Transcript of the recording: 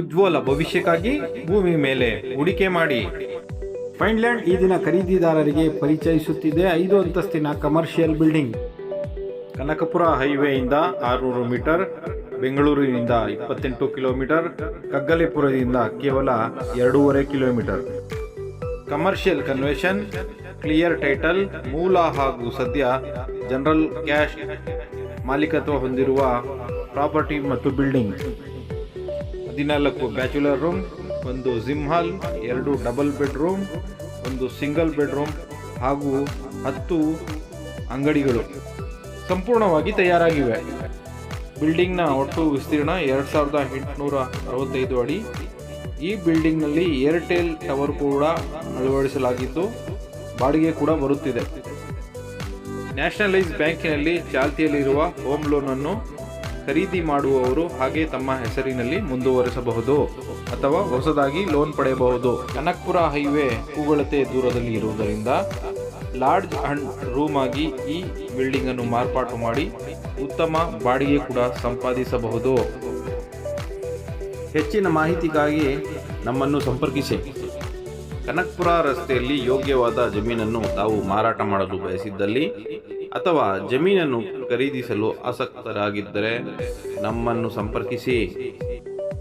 ಉಜ್ವಲ ಭವಿಷ್ಯಕ್ಕಾಗಿ ಭೂಮಿ ಮೇಲೆ ಹೂಡಿಕೆ ಮಾಡಿ. ಫೈನ್ಲ್ಯಾಂಡ್ ಈ ದಿನ ಖರೀದಿದಾರರಿಗೆ ಪರಿಚಯಿಸುತ್ತಿದೆ ಐದು ಅಂತಸ್ತಿನ ಕಮರ್ಷಿಯಲ್ ಬಿಲ್ಡಿಂಗ್. ಕನಕಪುರ ಹೈವೇಯಿಂದ ಆರುನೂರು ಮೀಟರ್ ಬೆಂಗಳೂರಿನಿಂದ ಇಪ್ಪತ್ತೆಂಟು ಕಿಲೋಮೀಟರ್ ಕಗ್ಗಲೆಪುರದಿಂದ ಕೇವಲ ಎರಡೂವರೆ kilometre. Commercial conversion clear title ಮೂಲ ಹಾಗೂ ಸದ್ಯ ಜನರಲ್ ಕ್ಯಾಶ್ ಮಾಲೀಕತ್ವ ಹೊಂದಿರುವ ಪ್ರಾಪರ್ಟಿ ಮತ್ತು ಬಿಲ್ಡಿಂಗ್. ಹದಿನಾಲ್ಕು ಬ್ಯಾಚುಲರ್ ರೂಮ್, ಒಂದು ಜಿಮ್ ಹಾಲ್, ಎರಡು ಡಬಲ್ ಬೆಡ್ರೂಮ್, ಒಂದು ಸಿಂಗಲ್ ಬೆಡ್ರೂಮ್ ಹಾಗೂ ಹತ್ತು ಅಂಗಡಿಗಳು ಸಂಪೂರ್ಣವಾಗಿ ತಯಾರಾಗಿವೆ. ಬಿಲ್ಡಿಂಗ್ನ ಒಟ್ಟು ವಿಸ್ತೀರ್ಣ ಎರಡು ಸಾವಿರದ ಎಂಟುನೂರ ಅರವತ್ತೈದು ಅಡಿ. ಈ ಬಿಲ್ಡಿಂಗ್ನಲ್ಲಿ ಏರ್ಟೆಲ್ ಟವರ್ ಕೂಡ ಅಳವಡಿಸಲಾಗಿದ್ದು, ಬಾಡಿಗೆ ಕೂಡ ಬರುತ್ತಿದೆ. ನ್ಯಾಷನಲೈಸ್ ಬ್ಯಾಂಕಿನಲ್ಲಿ ಚಾಲ್ತಿಯಲ್ಲಿರುವ ಹೋಮ್ ಲೋನನ್ನು ಖರೀದಿ ಮಾಡುವವರು ಹಾಗೆ ತಮ್ಮ ಹೆಸರಿನಲ್ಲಿ ಮುಂದುವರಿಸಬಹುದು ಅಥವಾ ಹೊಸದಾಗಿ ಲೋನ್ ಪಡೆಯಬಹುದು. ಕನಕ್ಪುರ ಹೈವೇ ಕೂಗಳತೆ ದೂರದಲ್ಲಿ ಇರುವುದರಿಂದ ಲಾಡ್ಜ್ ಅಂಡ್ ರೂಮ್ ಆಗಿ ಈ ಬಿಲ್ಡಿಂಗ್ ಅನ್ನು ಮಾರ್ಪಾಟು ಮಾಡಿ ಉತ್ತಮ ಬಾಡಿಗೆ ಕೂಡ ಸಂಪಾದಿಸಬಹುದು. ಹೆಚ್ಚಿನ ಮಾಹಿತಿಗಾಗಿ ನಮ್ಮನ್ನು ಸಂಪರ್ಕಿಸಿ. ಕನಕ್ಪುರ ರಸ್ತೆಯಲ್ಲಿ ಯೋಗ್ಯವಾದ ಜಮೀನನ್ನು ತಾವು ಮಾರಾಟ ಮಾಡಲು ಬಯಸಿದ್ದಲ್ಲಿ ಅಥವಾ ಜಮೀನನ್ನು ಖರೀದಿಸಲು ಆಸಕ್ತರಾಗಿದ್ದರೆ ನಮ್ಮನ್ನು ಸಂಪರ್ಕಿಸಿ.